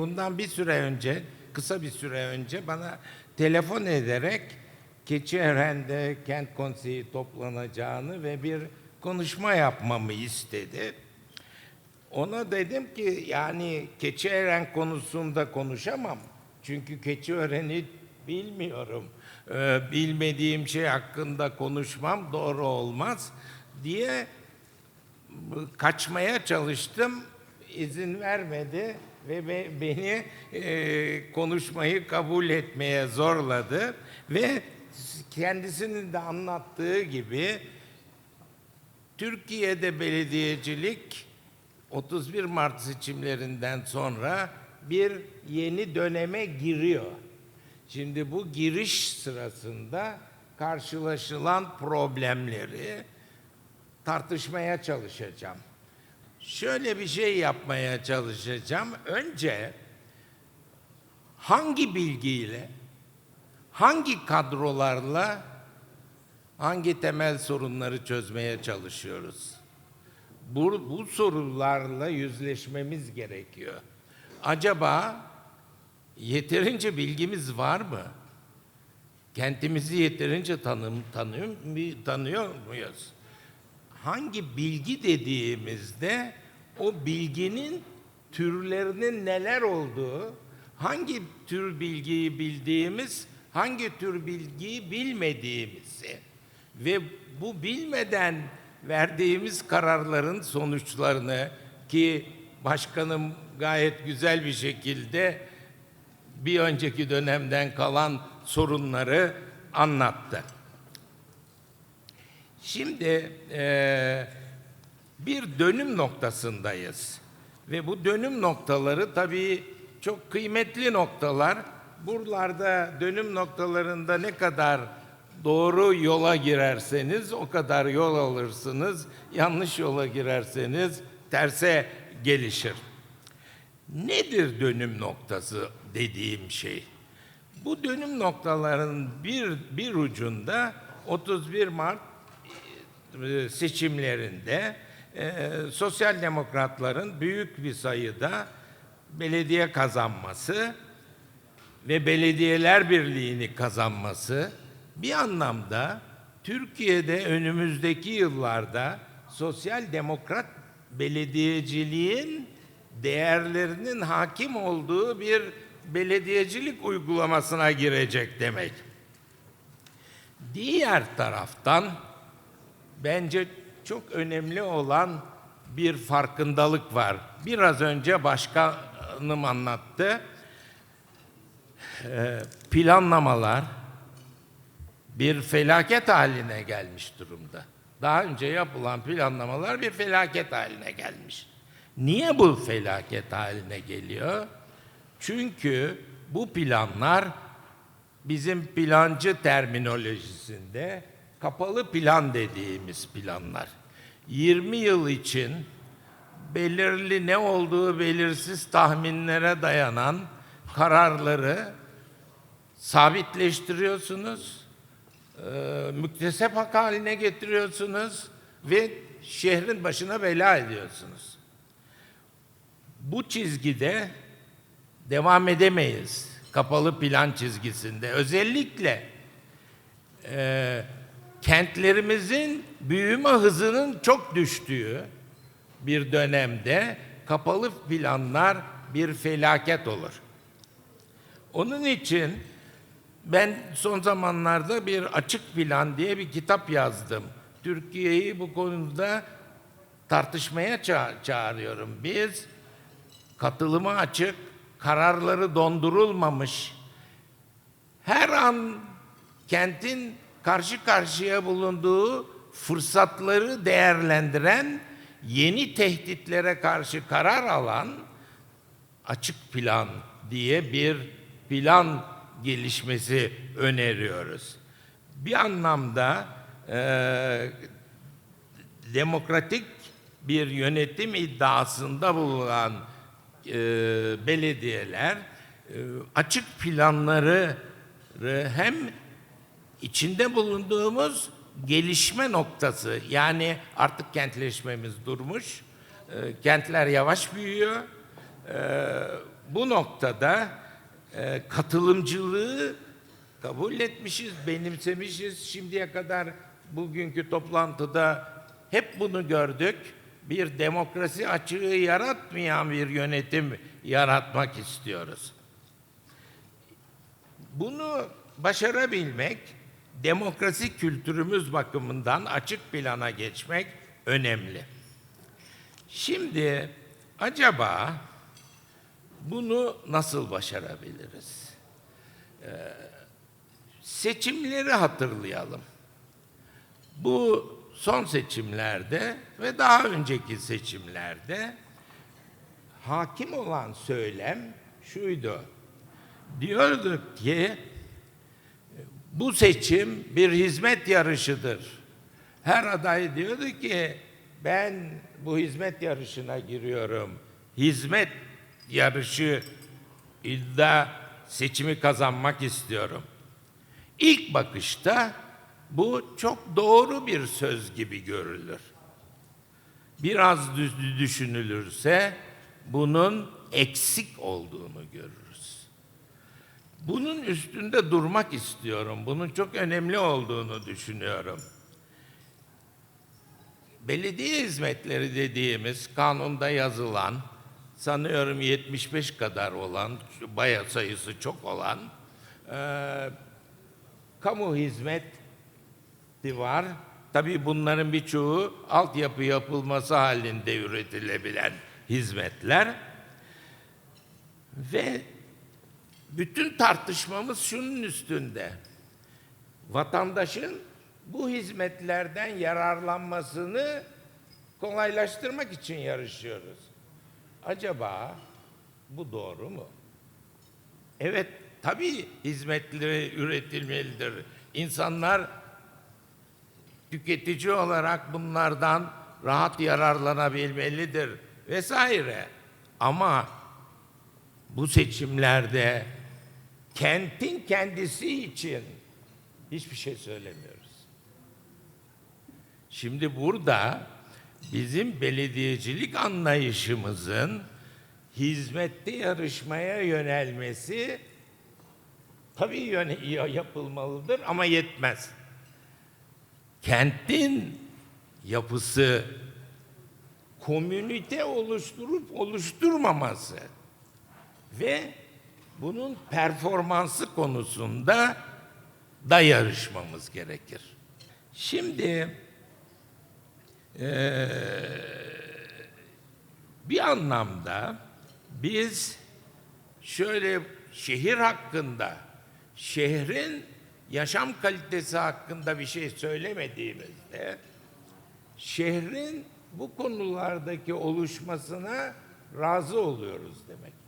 Bundan bir süre önce, kısa bir süre önce bana telefon ederek Keçiören'de kent konseyi toplanacağını ve bir konuşma yapmamı istedi. Ona dedim ki yani Keçiören konusunda konuşamam. Çünkü Keçiören'i bilmiyorum. Ee, bilmediğim şey hakkında konuşmam doğru olmaz diye kaçmaya çalıştım. izin vermedi ve be- beni e, konuşmayı kabul etmeye zorladı ve kendisinin de anlattığı gibi Türkiye'de belediyecilik 31 Mart seçimlerinden sonra bir yeni döneme giriyor. Şimdi bu giriş sırasında karşılaşılan problemleri tartışmaya çalışacağım. Şöyle bir şey yapmaya çalışacağım. Önce hangi bilgiyle, hangi kadrolarla hangi temel sorunları çözmeye çalışıyoruz? Bu, bu sorularla yüzleşmemiz gerekiyor. Acaba yeterince bilgimiz var mı? Kentimizi yeterince tanım, tanıyor, tanıyor muyuz? Hangi bilgi dediğimizde o bilginin türlerinin neler olduğu, hangi tür bilgiyi bildiğimiz, hangi tür bilgiyi bilmediğimizi ve bu bilmeden verdiğimiz kararların sonuçlarını ki başkanım gayet güzel bir şekilde bir önceki dönemden kalan sorunları anlattı. Şimdi eee, bir dönüm noktasındayız ve bu dönüm noktaları tabii çok kıymetli noktalar. Buralarda dönüm noktalarında ne kadar doğru yola girerseniz o kadar yol alırsınız. Yanlış yola girerseniz terse gelişir. Nedir dönüm noktası dediğim şey? Bu dönüm noktaların bir bir ucunda 31 Mart e, seçimlerinde e, sosyal demokratların büyük bir sayıda belediye kazanması ve belediyeler birliğini kazanması bir anlamda Türkiye'de önümüzdeki yıllarda sosyal demokrat belediyeciliğin değerlerinin hakim olduğu bir belediyecilik uygulamasına girecek demek. Diğer taraftan bence çok önemli olan bir farkındalık var. Biraz önce başkanım anlattı. Ee, planlamalar bir felaket haline gelmiş durumda. Daha önce yapılan planlamalar bir felaket haline gelmiş. Niye bu felaket haline geliyor? Çünkü bu planlar bizim plancı terminolojisinde kapalı plan dediğimiz planlar. 20 yıl için belirli ne olduğu belirsiz tahminlere dayanan kararları sabitleştiriyorsunuz, e, müktesep hak haline getiriyorsunuz ve şehrin başına bela ediyorsunuz. Bu çizgide devam edemeyiz. Kapalı plan çizgisinde. Özellikle e, kentlerimizin büyüme hızının çok düştüğü bir dönemde kapalı planlar bir felaket olur. Onun için ben son zamanlarda bir açık plan diye bir kitap yazdım. Türkiye'yi bu konuda tartışmaya ça- çağırıyorum. Biz katılıma açık, kararları dondurulmamış, her an kentin karşı karşıya bulunduğu fırsatları değerlendiren, yeni tehditlere karşı karar alan açık plan diye bir plan gelişmesi öneriyoruz. Bir anlamda eee demokratik bir yönetim iddiasında bulunan e, belediyeler e, açık planları e, hem içinde bulunduğumuz gelişme noktası yani artık kentleşmemiz durmuş, e, kentler yavaş büyüyor, e, bu noktada e, katılımcılığı kabul etmişiz, benimsemişiz. Şimdiye kadar bugünkü toplantıda hep bunu gördük. Bir demokrasi açığı yaratmayan bir yönetim yaratmak istiyoruz. Bunu başarabilmek, demokrasi kültürümüz bakımından açık plana geçmek önemli. Şimdi acaba bunu nasıl başarabiliriz? Ee, seçimleri hatırlayalım. Bu son seçimlerde ve daha önceki seçimlerde hakim olan söylem şuydu. Diyorduk ki bu seçim bir hizmet yarışıdır. Her aday diyordu ki ben bu hizmet yarışına giriyorum. Hizmet yarışı illa seçimi kazanmak istiyorum. İlk bakışta bu çok doğru bir söz gibi görülür. Biraz düşünülürse bunun eksik olduğunu görürüz. Bunun üstünde durmak istiyorum. Bunun çok önemli olduğunu düşünüyorum. Belediye hizmetleri dediğimiz kanunda yazılan, sanıyorum 75 kadar olan, baya sayısı çok olan, eee, kamu hizmeti var. Tabii bunların birçoğu altyapı yapılması halinde üretilebilen hizmetler. Ve bütün tartışmamız şunun üstünde. Vatandaşın bu hizmetlerden yararlanmasını kolaylaştırmak için yarışıyoruz. Acaba bu doğru mu? Evet, tabii hizmetleri üretilmelidir. İnsanlar tüketici olarak bunlardan rahat yararlanabilmelidir vesaire. Ama bu seçimlerde kentin kendisi için hiçbir şey söylemiyoruz. Şimdi burada bizim belediyecilik anlayışımızın hizmette yarışmaya yönelmesi tabii yapılmalıdır ama yetmez. Kentin yapısı komünite oluşturup oluşturmaması ve bunun performansı konusunda da yarışmamız gerekir. Şimdi bir anlamda biz şöyle şehir hakkında, şehrin yaşam kalitesi hakkında bir şey söylemediğimizde şehrin bu konulardaki oluşmasına razı oluyoruz demektir.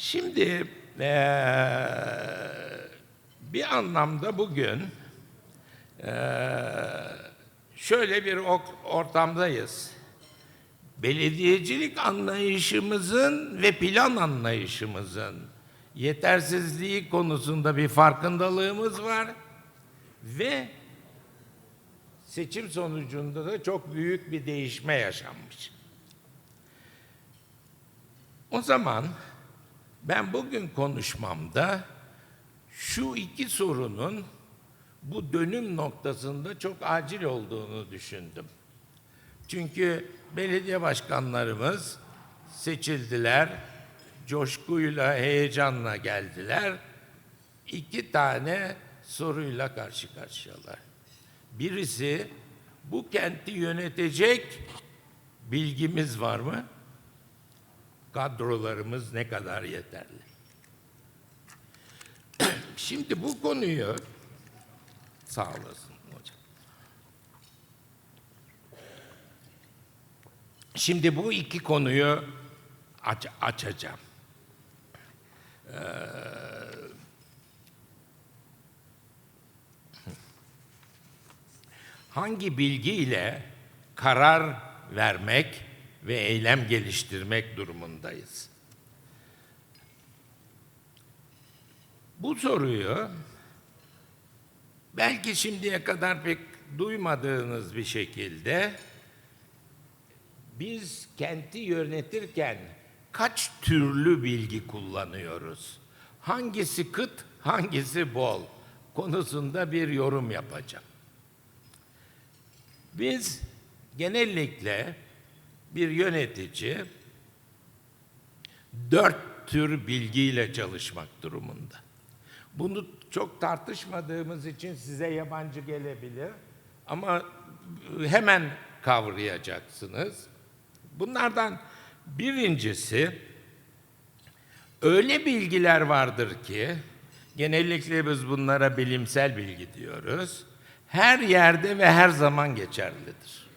Şimdi eee, bir anlamda bugün eee, şöyle bir ortamdayız. Belediyecilik anlayışımızın ve plan anlayışımızın yetersizliği konusunda bir farkındalığımız var ve seçim sonucunda da çok büyük bir değişme yaşanmış. O zaman ben bugün konuşmamda şu iki sorunun bu dönüm noktasında çok acil olduğunu düşündüm. Çünkü belediye başkanlarımız seçildiler, coşkuyla, heyecanla geldiler. İki tane soruyla karşı karşıyalar. Birisi bu kenti yönetecek bilgimiz var mı? Kadrolarımız ne kadar yeterli? Şimdi bu konuyu sağ olasın hocam. Şimdi bu iki konuyu aç, açacağım. Ee, hangi bilgiyle karar vermek ve eylem geliştirmek durumundayız? Bu soruyu belki şimdiye kadar pek duymadığınız bir şekilde biz kenti yönetirken kaç türlü bilgi kullanıyoruz? Hangisi kıt, hangisi bol konusunda bir yorum yapacağım. Biz genellikle bir yönetici dört tür bilgiyle çalışmak durumunda. Bunu çok tartışmadığımız için size yabancı gelebilir ama hemen kavrayacaksınız. Bunlardan birincisi öyle bilgiler vardır ki genellikle biz bunlara bilimsel bilgi diyoruz. Her yerde ve her zaman geçerlidir.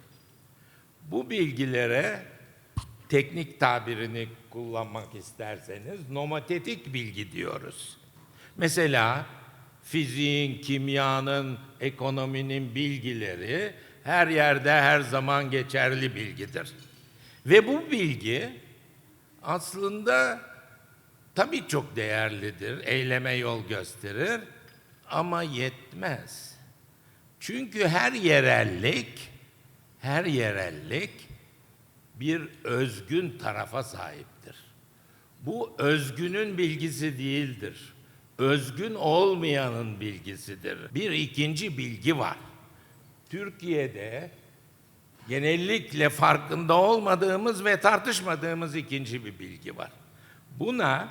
Bu bilgilere teknik tabirini kullanmak isterseniz nomotetik bilgi diyoruz. Mesela fiziğin, kimyanın, ekonominin bilgileri her yerde her zaman geçerli bilgidir. Ve bu bilgi aslında tabii çok değerlidir, eyleme yol gösterir ama yetmez. Çünkü her yerellik, her yerellik bir özgün tarafa sahiptir. Bu özgünün bilgisi değildir. Özgün olmayanın bilgisidir. Bir ikinci bilgi var. Türkiye'de genellikle farkında olmadığımız ve tartışmadığımız ikinci bir bilgi var. Buna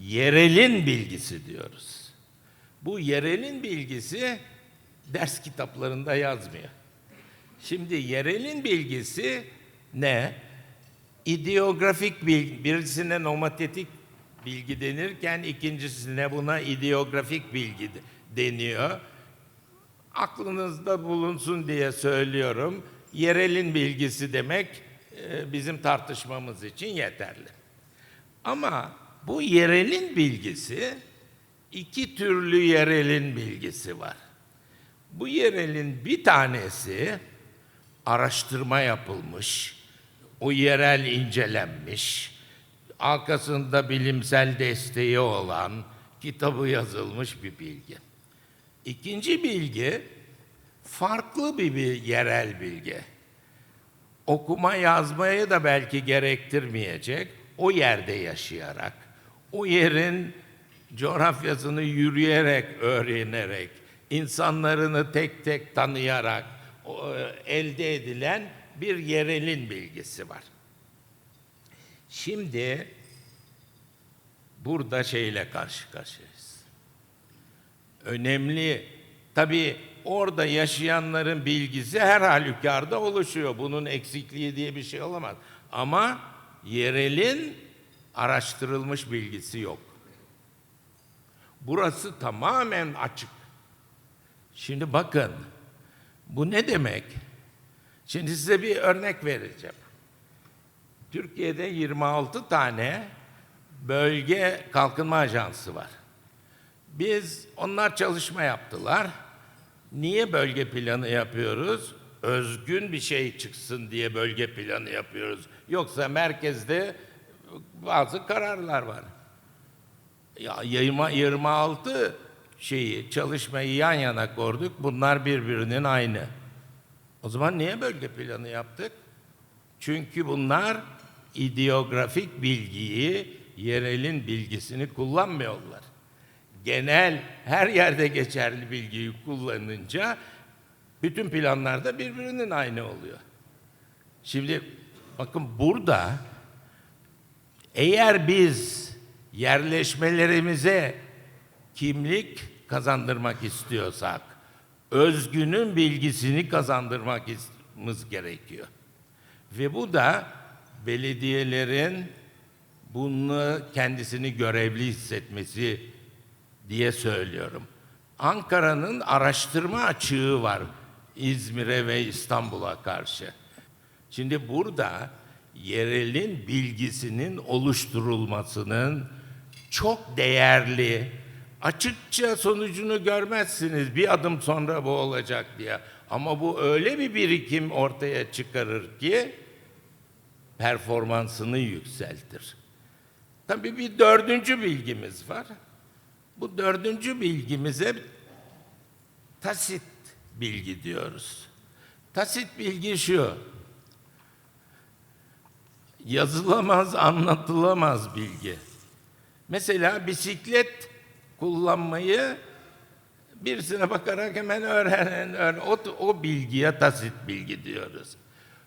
yerelin bilgisi diyoruz. Bu yerelin bilgisi ders kitaplarında yazmıyor. Şimdi yerelin bilgisi ne? İdeografik bilgi, birisine nomotetik bilgi denirken ikincisine buna ideografik bilgi de- deniyor. Aklınızda bulunsun diye söylüyorum. Yerelin bilgisi demek e, bizim tartışmamız için yeterli. Ama bu yerelin bilgisi iki türlü yerelin bilgisi var. Bu yerelin bir tanesi araştırma yapılmış, o yerel incelenmiş, arkasında bilimsel desteği olan, kitabı yazılmış bir bilgi. İkinci bilgi farklı bir, bir yerel bilgi. Okuma yazmayı da belki gerektirmeyecek, o yerde yaşayarak, o yerin coğrafyasını yürüyerek, öğrenerek, insanlarını tek tek tanıyarak elde edilen bir yerelin bilgisi var. Şimdi burada şeyle karşı karşıyayız. Önemli, tabii orada yaşayanların bilgisi her halükarda oluşuyor. Bunun eksikliği diye bir şey olamaz. Ama yerelin araştırılmış bilgisi yok. Burası tamamen açık. Şimdi bakın, bu ne demek? Şimdi size bir örnek vereceğim. Türkiye'de 26 tane bölge kalkınma ajansı var. Biz onlar çalışma yaptılar. Niye bölge planı yapıyoruz? Özgün bir şey çıksın diye bölge planı yapıyoruz. Yoksa merkezde bazı kararlar var. Ya 20, 26 şeyi çalışmayı yan yana koyduk. Bunlar birbirinin aynı. O zaman niye bölge planı yaptık? Çünkü bunlar ideografik bilgiyi, yerelin bilgisini kullanmıyorlar. Genel, her yerde geçerli bilgiyi kullanınca bütün planlarda birbirinin aynı oluyor. Şimdi bakın burada eğer biz yerleşmelerimize kimlik kazandırmak istiyorsak, özgünün bilgisini kazandırmamız gerekiyor. Ve bu da belediyelerin bunu kendisini görevli hissetmesi diye söylüyorum. Ankara'nın araştırma açığı var İzmir'e ve İstanbul'a karşı. Şimdi burada yerelin bilgisinin oluşturulmasının çok değerli, açıkça sonucunu görmezsiniz bir adım sonra bu olacak diye. Ama bu öyle bir birikim ortaya çıkarır ki performansını yükseltir. Tabii bir dördüncü bilgimiz var. Bu dördüncü bilgimize tasit bilgi diyoruz. Tasit bilgi şu. yazılamaz, anlatılamaz bilgi. Mesela bisiklet kullanmayı birisine bakarak hemen öğrenen, öğren- o, o bilgiye tasit bilgi diyoruz.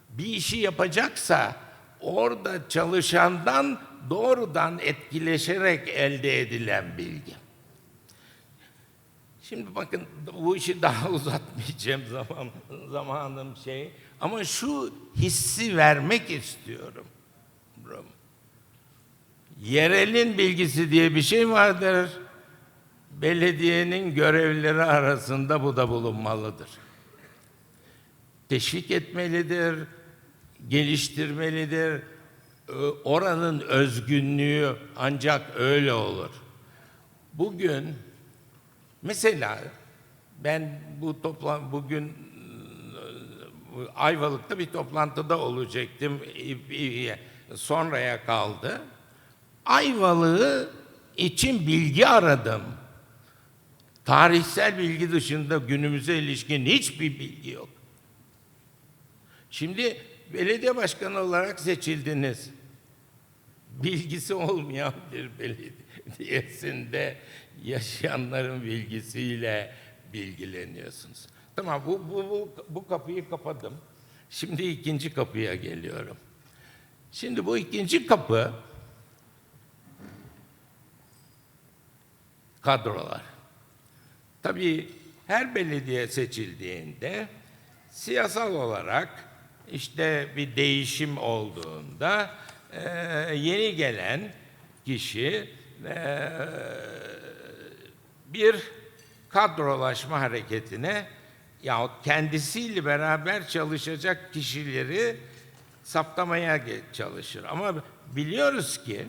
Bir işi yapacaksa orada çalışandan doğrudan etkileşerek elde edilen bilgi. Şimdi bakın bu işi daha uzatmayacağım zaman zamanım şey ama şu hissi vermek istiyorum. Yerelin bilgisi diye bir şey vardır. Belediyenin görevlileri arasında bu da bulunmalıdır. Teşvik etmelidir, geliştirmelidir. Ö- Oranın özgünlüğü ancak öyle olur. Bugün Mesela ben bu toplan bugün Ayvalık'ta bir toplantıda olacaktım. Sonraya kaldı. Ayvalık'ı için bilgi aradım. Tarihsel bilgi dışında günümüze ilişkin hiçbir bilgi yok. Şimdi belediye başkanı olarak seçildiniz. Bilgisi olmayan bir belediyesinde yaşayanların bilgisiyle bilgileniyorsunuz. Tamam bu, bu, bu, bu kapıyı kapadım. Şimdi ikinci kapıya geliyorum. Şimdi bu ikinci kapı kadrolar. Tabii her belediye seçildiğinde siyasal olarak işte bir değişim olduğunda eee, yeni gelen kişi eee, bir kadrolaşma hareketine yahut kendisiyle beraber çalışacak kişileri saptamaya çalışır. Ama biliyoruz ki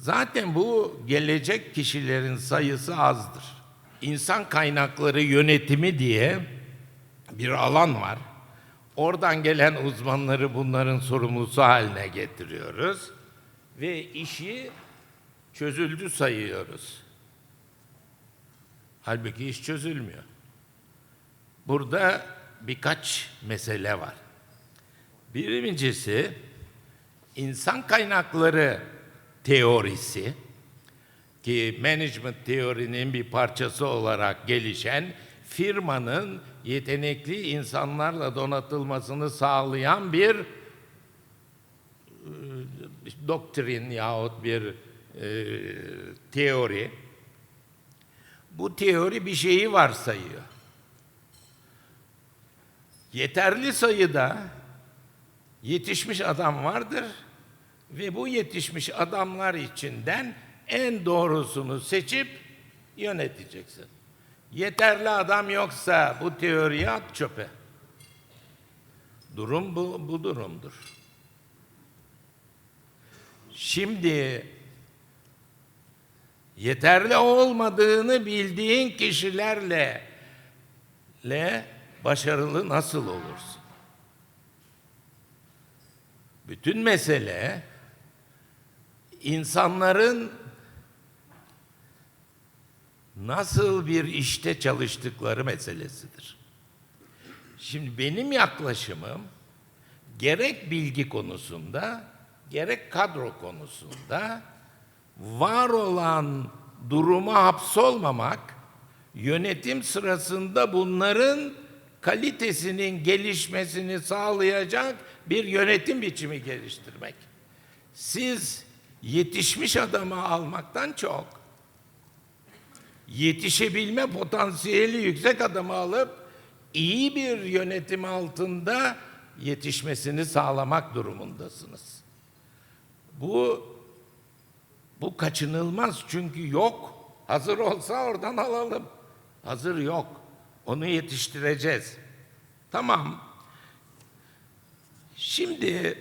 Zaten bu gelecek kişilerin sayısı azdır. İnsan kaynakları yönetimi diye bir alan var. Oradan gelen uzmanları bunların sorumlusu haline getiriyoruz ve işi çözüldü sayıyoruz. Halbuki iş çözülmüyor. Burada birkaç mesele var. Birincisi insan kaynakları teorisi ki management teorinin bir parçası olarak gelişen firmanın yetenekli insanlarla donatılmasını sağlayan bir e, doktrin yahut bir e, teori. Bu teori bir şeyi varsayıyor. Yeterli sayıda yetişmiş adam vardır ve bu yetişmiş adamlar içinden en doğrusunu seçip yöneteceksin. Yeterli adam yoksa bu teoriyi at çöpe. Durum bu, bu durumdur. Şimdi yeterli olmadığını bildiğin kişilerle le başarılı nasıl olursun? Bütün mesele insanların nasıl bir işte çalıştıkları meselesidir. Şimdi benim yaklaşımım gerek bilgi konusunda gerek kadro konusunda var olan duruma hapsolmamak, yönetim sırasında bunların kalitesinin gelişmesini sağlayacak bir yönetim biçimi geliştirmek. Siz yetişmiş adamı almaktan çok yetişebilme potansiyeli yüksek adamı alıp iyi bir yönetim altında yetişmesini sağlamak durumundasınız. Bu bu kaçınılmaz çünkü yok. Hazır olsa oradan alalım. Hazır yok. Onu yetiştireceğiz. Tamam. Şimdi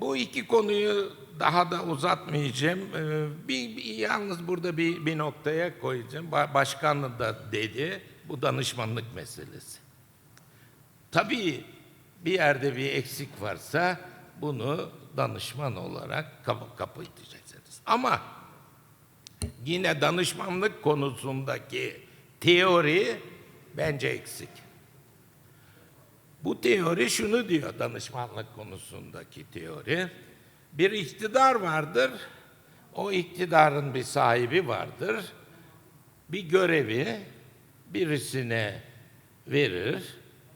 bu iki konuyu daha da uzatmayacağım. Ee, Bir, bir- yalnız burada bir, bir noktaya koyacağım. Ba- Başkan da dedi. Bu danışmanlık meselesi. Tabii bir yerde bir eksik varsa bunu danışman olarak kapı kapatacaksınız. Ama yine danışmanlık konusundaki teori bence eksik. Bu teori şunu diyor danışmanlık konusundaki teori. Bir iktidar vardır. O iktidarın bir sahibi vardır. Bir görevi birisine verir.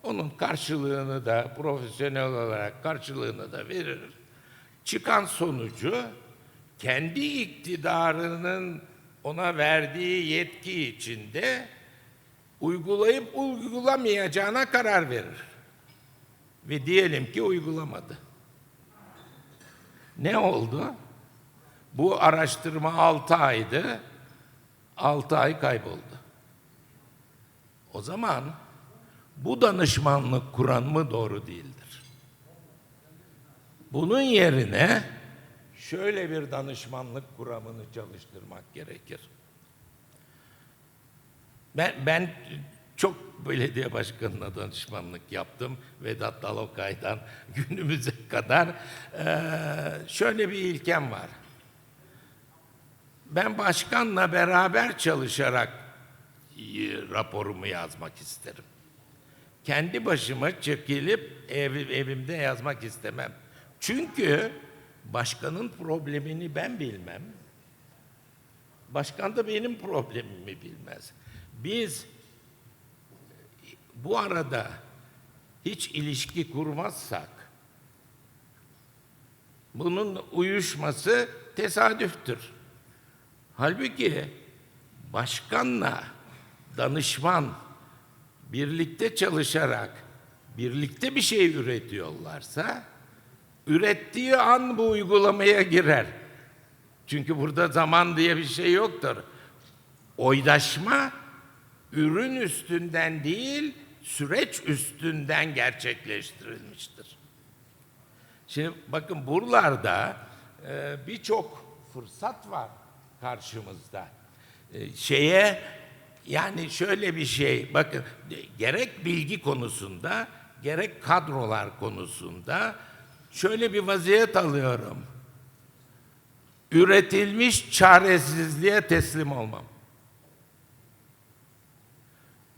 Onun karşılığını da profesyonel olarak karşılığını da verir. Çıkan sonucu kendi iktidarının ona verdiği yetki içinde uygulayıp uygulamayacağına karar verir. Ve diyelim ki uygulamadı. Ne oldu? Bu araştırma 6 aydı. 6 ay kayboldu. O zaman bu danışmanlık kuran mı doğru değildir? Bunun yerine şöyle bir danışmanlık kuramını çalıştırmak gerekir. Ben, ben çok belediye başkanına danışmanlık yaptım. Vedat Dalokay'dan günümüze kadar. Ee, şöyle bir ilkem var. Ben başkanla beraber çalışarak raporumu yazmak isterim. Kendi başıma çekilip ev, evimde yazmak istemem. Çünkü başkanın problemini ben bilmem. Başkan da benim problemimi bilmez. Biz bu arada hiç ilişki kurmazsak bunun uyuşması tesadüftür. Halbuki başkanla danışman birlikte çalışarak birlikte bir şey üretiyorlarsa ürettiği an bu uygulamaya girer. Çünkü burada zaman diye bir şey yoktur. Oydaşma ürün üstünden değil, süreç üstünden gerçekleştirilmiştir. Şimdi bakın buralarda e, birçok fırsat var karşımızda. E, şeye yani şöyle bir şey bakın gerek bilgi konusunda gerek kadrolar konusunda şöyle bir vaziyet alıyorum. Üretilmiş çaresizliğe teslim olmam.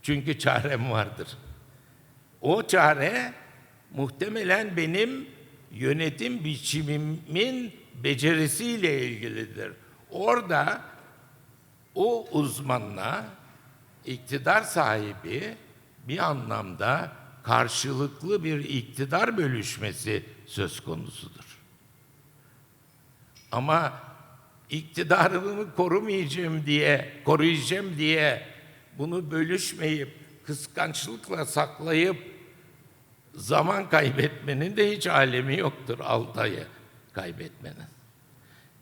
Çünkü çarem vardır. O çare muhtemelen benim yönetim biçimimin becerisiyle ilgilidir. Orada o uzmanla iktidar sahibi bir anlamda karşılıklı bir iktidar bölüşmesi söz konusudur. Ama iktidarımı korumayacağım diye, koruyacağım diye bunu bölüşmeyip kıskançlıkla saklayıp zaman kaybetmenin de hiç alemi yoktur altı ayı kaybetmenin.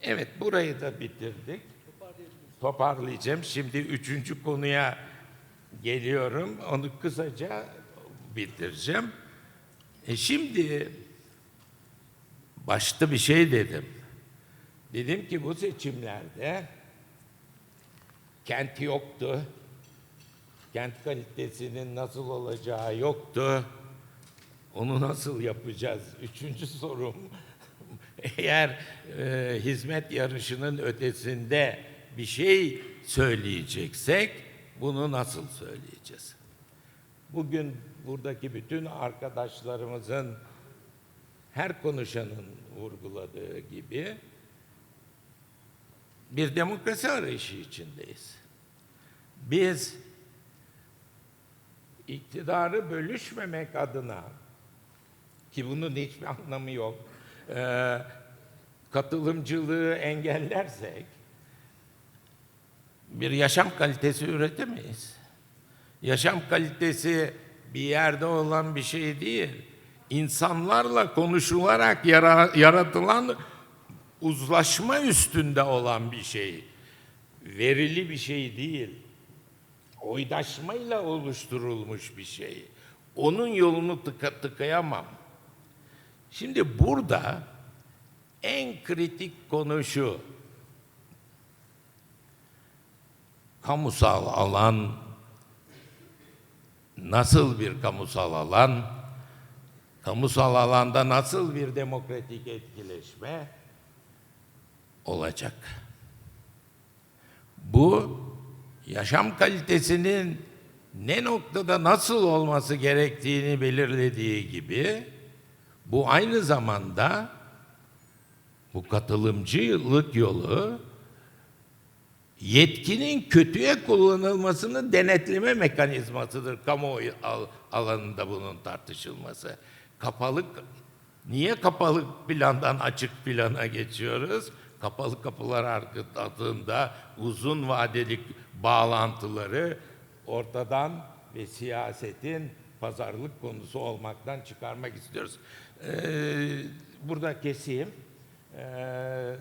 Evet burayı da bitirdik. Toparlayacağım. Şimdi üçüncü konuya geliyorum. Onu kısaca bitireceğim. E şimdi başta bir şey dedim. Dedim ki bu seçimlerde kent yoktu. Kent kalitesinin nasıl olacağı yoktu. Onu nasıl yapacağız? Üçüncü sorum. Eğer e, hizmet yarışının ötesinde bir şey söyleyeceksek bunu nasıl söyleyeceğiz? Bugün buradaki bütün arkadaşlarımızın her konuşanın vurguladığı gibi bir demokrasi arayışı içindeyiz. Biz iktidarı bölüşmemek adına ki bunun hiçbir anlamı yok. Ee, katılımcılığı engellersek bir yaşam kalitesi üretemeyiz. Yaşam kalitesi bir yerde olan bir şey değil. İnsanlarla konuşularak yara, yaratılan uzlaşma üstünde olan bir şey. Verili bir şey değil. Oydaşmayla oluşturulmuş bir şey. Onun yolunu tıka, tıkayamam. Şimdi burada en kritik konu şu. Kamusal alan nasıl bir kamusal alan? Kamusal alanda nasıl bir demokratik etkileşme olacak? Bu yaşam kalitesinin ne noktada nasıl olması gerektiğini belirlediği gibi bu aynı zamanda Bu katılımcılık yolu yetkinin kötüye kullanılmasını denetleme mekanizmasıdır kamuoyu al- alanında bunun tartışılması. Kapalı niye kapalı plandan açık plana geçiyoruz? Kapalı kapılar arka- adında uzun vadeli bağlantıları ortadan ve siyasetin pazarlık konusu olmaktan çıkarmak istiyoruz. Ee, burada keseyim. Ee,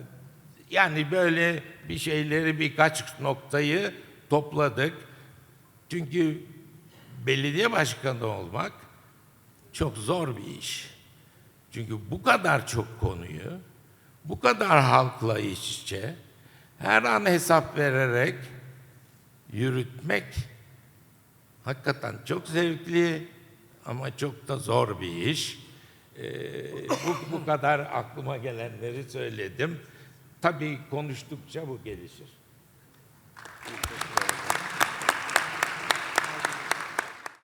yani böyle bir şeyleri birkaç noktayı topladık. Çünkü belediye başkanı olmak çok zor bir iş. Çünkü bu kadar çok konuyu, bu kadar halkla iç içe, her an hesap vererek yürütmek hakikaten çok zevkli ama çok da zor bir iş. Ee, bu, bu kadar aklıma gelenleri söyledim. Tabii konuştukça bu gelişir.